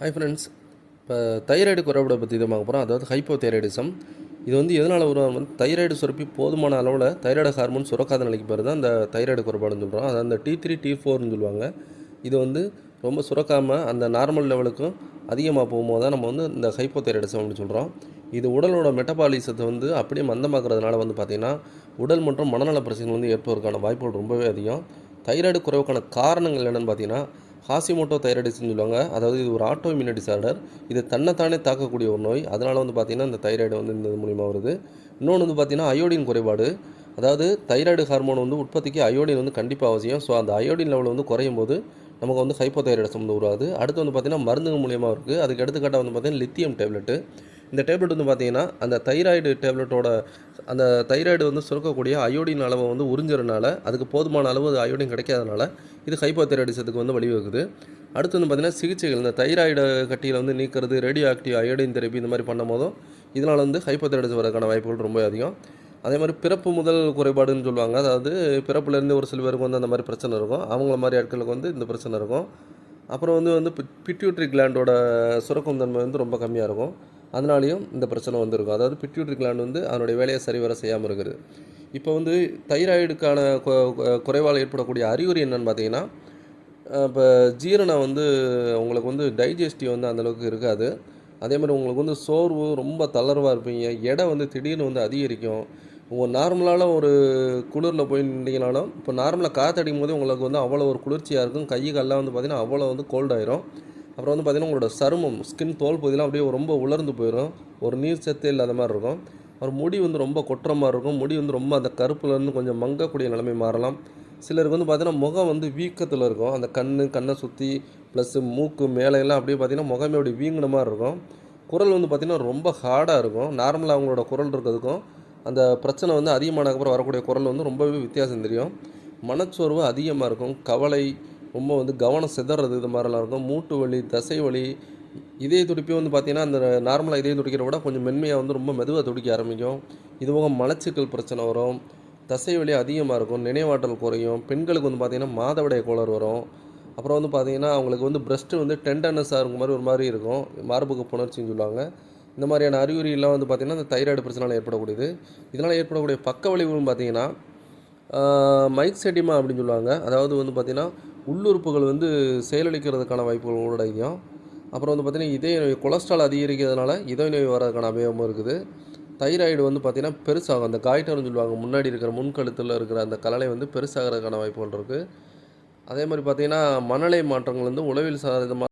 Hi friends இப்போ thyroid குறைபாடை பற்றி இதை பார்க்க போகிறோம் அதாவது ஹைப்போ தைராய்டிசம் இது வந்து எதனால் உருவாகும் வந்து தைராய்டு சுரப்பி போதுமான அளவில் தைராய்டு ஹார்மோன் சுரக்காத நிலைக்கு பேர் தான் அந்த தைராய்டு குறைபாடுன்னு சொல்கிறோம் அது அந்த டி த்ரீ டி ஃபோர்னு சொல்லுவாங்க. இது வந்து ரொம்ப சுரக்காமல் அந்த நார்மல் லெவலுக்கும் அதிகமாக போகும்போது தான் நம்ம வந்து இந்த ஹைப்போ தைராய்டிசம் அப்படின்னு சொல்கிறோம் இது உடலோட மெட்டபாலிசத்தை வந்து அப்படியே மந்தமாக்குறதுனால வந்து பார்த்திங்கன்னா உடல் மற்றும் மனநல பிரச்சனைகள் வந்து ஏற்படுவதற்கான வாய்ப்புகள் ரொம்பவே அதிகம். தைராய்டு குறைவுக்கான காரணங்கள் என்னென்னு பார்த்தீங்கன்னா ஹாசிமோட்டோ தைராய்டிஸ்னு சொல்லுவாங்க. அதாவது இது ஒரு ஆட்டோ இம்யூனி டிசார்டர் இது தன்னைத்தானே தாக்கக்கூடிய ஒரு நோய். அதனால் வந்து பார்த்திங்கன்னா இந்த தைராய்டு வந்து இந்த மூலிமா வருது. இன்னொன்று வந்து பார்த்திங்கன்னா அயோடின் குறைபாடு. அதாவது தைராய்டு ஹார்மோன் வந்து உற்பத்திக்கு அயோடின் வந்து கண்டிப்பாக அவசியம். ஸோ அந்த அயோடின் லெவல் வந்து குறையும் போது நமக்கு வந்து ஹைப்போ தைராய்டிசம் வந்து உருவாது அடுத்து வந்து பார்த்திங்கன்னா மருந்துகள் மூலியமாக இருக்குது அதுக்கு எடுத்துக்காட்டாக வந்து பார்த்திங்கன்னா லித்தியம் டேப்லெட்டு இந்த டேப்லெட் வந்து பார்த்திங்கன்னா அந்த தைராய்டு டேப்லெட்டோட அந்த தைராய்டு வந்து சுரக்கக்கூடிய அயோடின் அளவை வந்து உறிஞ்சுறதுனால அதுக்கு போதுமான அளவு அது அயோடின் கிடைக்காதனால இது ஹைப்போ தைராய்டிசத்துக்கு வந்து வழிவகுக்குது அடுத்து வந்து பார்த்திங்கன்னா சிகிச்சைகள். இந்த தைராய்டு கட்டியில் வந்து நீக்கிறது ரேடியோ ஆக்டிவ் அயோடின் தெரப்பி இந்த மாதிரி பண்ணும் போதும் இதனால் வந்து ஹைப்போதைராய்டிஸ் வரதுக்கான வாய்ப்புகள் ரொம்ப அதிகம். அதே மாதிரி பிறப்பு முதல் குறைபாடுன்னு சொல்லுவாங்க. அதாவது பிறப்புலேருந்து ஒரு சில பேருக்கு வந்து அந்த மாதிரி பிரச்சனை இருக்கும். அவங்கள மாதிரி ஆட்களுக்கு வந்து இந்த பிரச்சனை இருக்கும். அப்புறம் வந்து வந்து பிட்யூட்ரி கிளாண்டோட சுரக்கும் தன்மை வந்து ரொம்ப கம்மியாக இருக்கும். அதனாலையும் இந்த பிரச்சனை வந்திருக்கும். அதாவது பிட்யூட்ரி கிளாண்ட் வந்து அதனுடைய வேலையை சரிவர செய்யாமல் இருக்குது. இப்போ வந்து தைராய்டுக்கான குறைவால் ஏற்படக்கூடிய அறிகுறி என்னென்னு பார்த்தீங்கன்னா இப்போ ஜீரணம் வந்து உங்களுக்கு வந்து டைஜஸ்டிவ் வந்து அந்தளவுக்கு இருக்காது. அதே மாதிரி உங்களுக்கு வந்து சோர்வு ரொம்ப தளர்வாக இருப்பீங்க. எடை வந்து திடீர்னு வந்து அதிகரிக்கும். உங்கள் நார்மலான ஒரு குளிரில் போய் நின்றீங்கனாலும் இப்போ நார்மலாக காற்றடிக்கும் போது உங்களுக்கு வந்து அவ்வளோ ஒரு குளிர்ச்சியாக இருக்கும். கை கால்லாம் வந்து பார்த்திங்கன்னா அவ்வளோ வந்து கோல்டாயிரும் அப்புறம் வந்து பார்த்திங்கன்னா உங்களோட சருமம் ஸ்கின் தோல் பகுதியெலாம் அப்படியே ரொம்ப உலர்ந்து போயிடும் ஒரு நீர் சத்தே இல்லாத மாதிரி இருக்கும். அப்புறம் முடி வந்து ரொம்ப கொட்டுற மாதிரி இருக்கும். முடி வந்து ரொம்ப அந்த கருப்புலேருந்து கொஞ்சம் மங்கக்கூடிய நிலைமை மாறலாம். சிலருக்கு வந்து பார்த்திங்கன்னா முகம் வந்து வீக்கத்தில் இருக்கும். அந்த கண் கண்ணை சுற்றி ப்ளஸ்ஸு மூக்கு மேலையெல்லாம் அப்படியே பார்த்திங்கன்னா முகமே அப்படி வீங்கின மாதிரி இருக்கும். குரல் வந்து பார்த்திங்கன்னா ரொம்ப ஹார்டாக இருக்கும். நார்மலாக அவங்களோட குரல் இருக்கிறதுக்கும் அந்த பிரச்சனை வந்து அதிகமானதுக்கப்புறம் வரக்கூடிய குரல் வந்து ரொம்பவே வித்தியாசம் தெரியும். மனச்சோர்வு அதிகமாக இருக்கும். கவலை ரொம்ப வந்து கவனம் சிதறது இது மாதிரிலாம் இருக்கும். மூட்டு வலி தசை வலி இதய துடிப்பே வந்து பார்த்திங்கன்னா அந்த நார்மலாக இதய துடிக்கிறத விட கொஞ்சம் மென்மையாக வந்து ரொம்ப மெதுவாக துடிக்க ஆரம்பிக்கும். இது போக மலச்சிக்கல் பிரச்சனை வரும். தசை வலி அதிகமாக இருக்கும். நினைவாற்றல் குறையும். பெண்களுக்கு வந்து பார்த்திங்கன்னா மாதவிடைய கோளர் வரும். அப்புறம் வந்து பார்த்திங்கன்னா அவங்களுக்கு வந்து பிரஸ்ட்டு வந்து டெண்டனஸாக இருக்கும் மாதிரி ஒரு மாதிரி இருக்கும். மார்புக்கு புணர்ச்சின்னு சொல்லுவாங்க. இந்த மாதிரியான அறிகுறியெல்லாம் வந்து பார்த்திங்கன்னா இந்த தைராய்டு பிரச்சனையால் ஏற்படக்கூடியது. இதனால் ஏற்படக்கூடிய பக்க விளைவுன்னு பார்த்திங்கன்னா மைக் செடிமா அப்படின்னு சொல்லுவாங்க. அதாவது வந்து பார்த்திங்கன்னா உள்ளுறுப்புகள் வந்து செயலளிக்கிறதுக்கான வாய்ப்புகள் உள்ளடங்கியும் அப்புறம் வந்து பார்த்திங்கன்னா இதய நோய் கொலஸ்ட்ரால் அதிகரிக்கிறதுனால இதய நோய் வரதுக்கான அபயமும் இருக்குது. தைராய்டு வந்து பார்த்திங்கன்னா பெருசாகும். அந்த காய்டர்னு சொல்லுவாங்க முன்னாடி இருக்கிற முன்கழுத்தில் இருக்கிற அந்த கலலை வந்து பெருசாகிறதுக்கான வாய்ப்புகள் இருக்குது அதே மாதிரி பார்த்திங்கன்னா மனநிலை மாற்றங்கள் வந்து உளவில் சாதமாக